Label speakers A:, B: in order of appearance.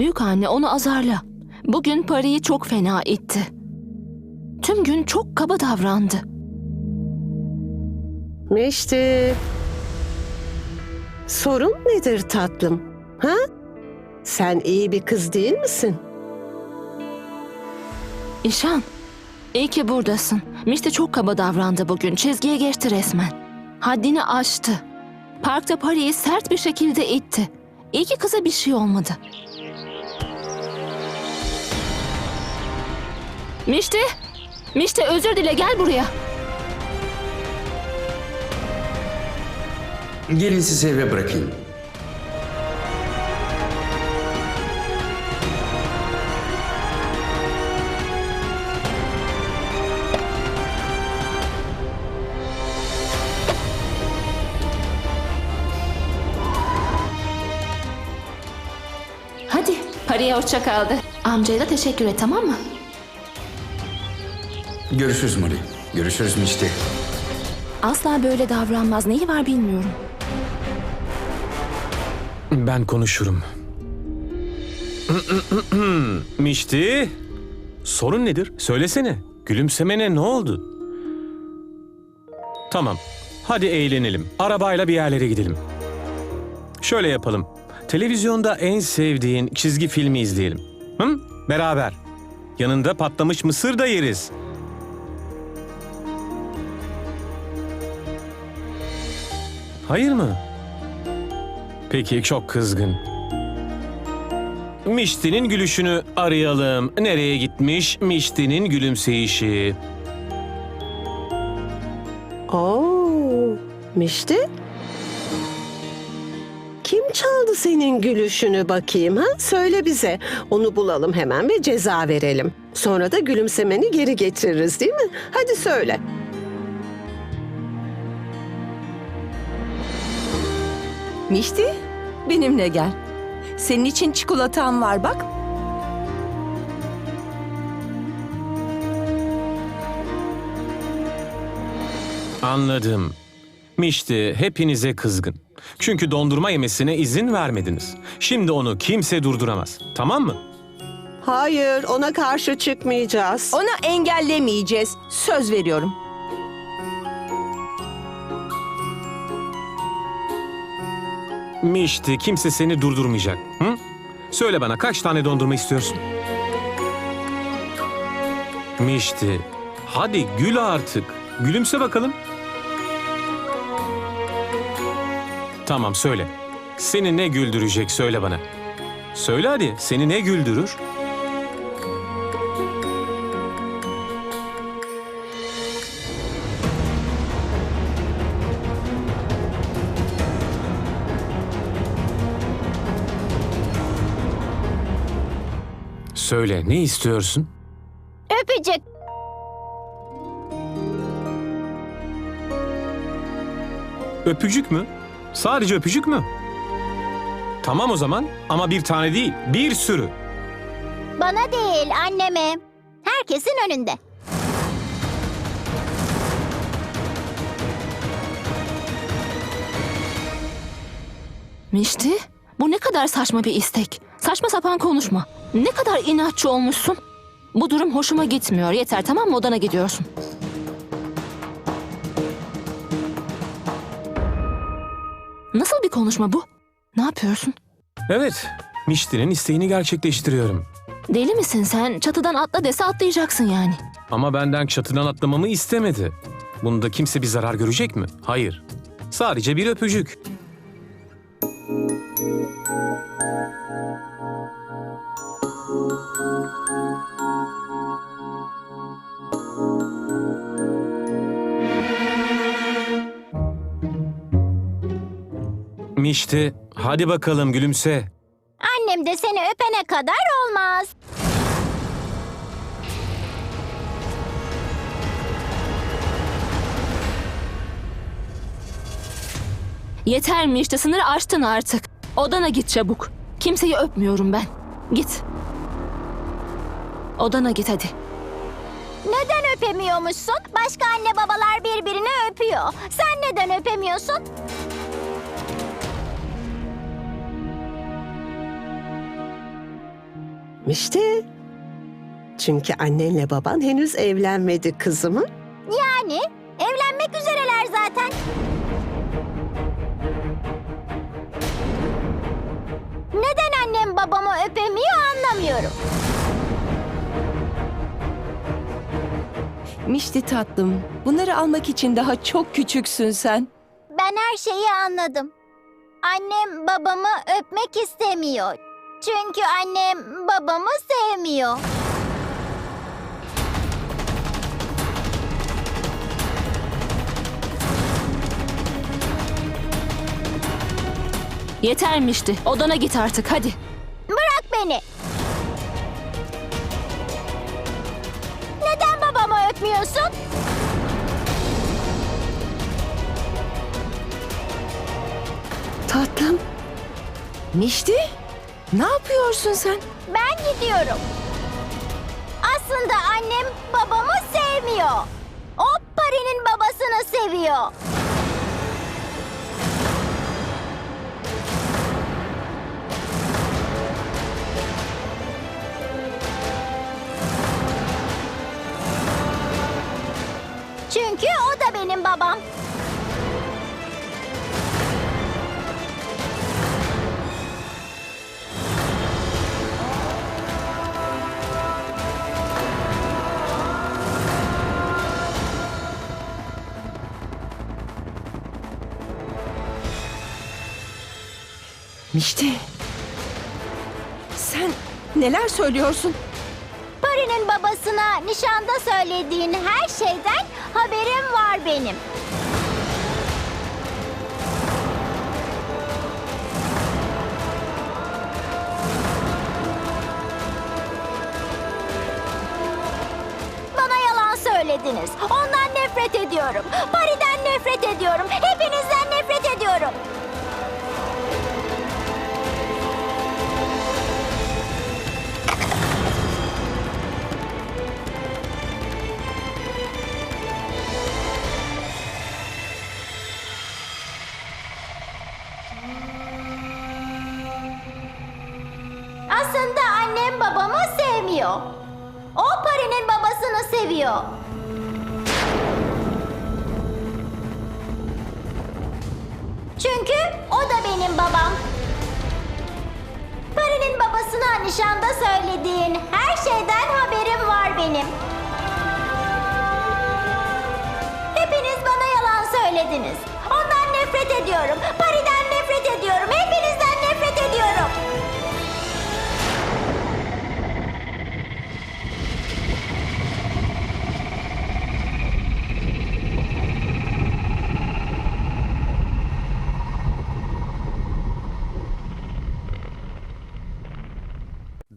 A: Büyük anne onu azarla. Bugün parayı çok fena itti. Tüm gün çok kaba davrandı.
B: Meşti. Sorun nedir tatlım? Ha? Sen iyi bir kız değil misin?
A: İşan, iyi ki buradasın. Mişte çok kaba davrandı bugün. Çizgiye geçti resmen. Haddini aştı. Parkta parayı sert bir şekilde itti. İyi ki kıza bir şey olmadı. Mişte, Mişte özür dile gel buraya.
C: Gelin sizi eve bırakayım.
A: Hadi, paraya hoşça kaldı. Amcaya da teşekkür et tamam mı?
C: Görüşürüz Molly. Görüşürüz Mişti.
A: Asla böyle davranmaz. Neyi var bilmiyorum.
D: Ben konuşurum. Mişti, sorun nedir? Söylesene. Gülümsemene ne oldu? Tamam, hadi eğlenelim. Arabayla bir yerlere gidelim. Şöyle yapalım. Televizyonda en sevdiğin çizgi filmi izleyelim. Hı? Beraber. Yanında patlamış mısır da yeriz. Hayır mı? Peki çok kızgın. Mişti'nin gülüşünü arayalım. Nereye gitmiş Mişti'nin gülümseyişi?
B: Oo, Mişti. Kim çaldı senin gülüşünü bakayım ha? Söyle bize. Onu bulalım hemen ve ceza verelim. Sonra da gülümsemeni geri getiririz değil mi? Hadi söyle.
E: Mişti, benimle gel. Senin için çikolatam var bak.
D: Anladım. Mişti hepinize kızgın. Çünkü dondurma yemesine izin vermediniz. Şimdi onu kimse durduramaz. Tamam mı?
B: Hayır, ona karşı çıkmayacağız.
E: Onu engellemeyeceğiz. Söz veriyorum.
D: Mişti kimse seni durdurmayacak. Hı? Söyle bana kaç tane dondurma istiyorsun? Mişti, hadi gül artık. Gülümse bakalım. Tamam söyle. Seni ne güldürecek söyle bana. Söyle hadi, seni ne güldürür? Söyle, ne istiyorsun?
F: Öpücük.
D: Öpücük mü? Sadece öpücük mü? Tamam o zaman ama bir tane değil, bir sürü.
F: Bana değil anneme. Herkesin önünde.
A: Mişti, bu ne kadar saçma bir istek. Saçma sapan konuşma. Ne kadar inatçı olmuşsun. Bu durum hoşuma gitmiyor. Yeter tamam mı? Odana gidiyorsun. Nasıl bir konuşma bu? Ne yapıyorsun?
D: Evet, Mişti'nin isteğini gerçekleştiriyorum.
A: Deli misin sen? Çatıdan atla dese atlayacaksın yani.
D: Ama benden çatıdan atlamamı istemedi. Bunda kimse bir zarar görecek mi? Hayır. Sadece bir öpücük. Mişti, hadi bakalım gülümse.
F: Annem de seni öpene kadar olmaz.
A: Yeter mi işte sınırı aştın artık. Odana git çabuk. Kimseyi öpmüyorum ben. Git. Odana git hadi.
F: Neden öpemiyormuşsun? Başka anne babalar birbirini öpüyor. Sen neden öpemiyorsun?
B: Mişti. Çünkü annenle baban henüz evlenmedi kızımı.
F: Yani evlenmek üzereler zaten. Neden annem babamı öpemiyor anlamıyorum.
E: Mişti tatlım, bunları almak için daha çok küçüksün sen.
F: Ben her şeyi anladım. Annem babamı öpmek istemiyor. Çünkü annem babamı sevmiyor.
A: Yetermişti. Odana git artık hadi.
F: Bırak beni. Neden babamı öpmüyorsun?
E: Tatlım. Mişti, ne yapıyorsun sen?
F: Ben gidiyorum. Aslında annem babamı sevmiyor. O Pari'nin babasını seviyor. Çünkü o da benim babam.
E: Mişti. Sen neler söylüyorsun?
F: Pari'nin babasına nişanda söylediğin her şeyden haberim var benim. Bana yalan söylediniz. Ondan nefret ediyorum. Pari'den nefret ediyorum. Hepinizden nefret ediyorum. Sevmiyor. O Pari'nin babasını seviyor. Çünkü o da benim babam. Pari'nin babasına nişanda söylediğin her şeyden haberim var benim. Hepiniz bana yalan söylediniz. Ondan nefret ediyorum. Pari'den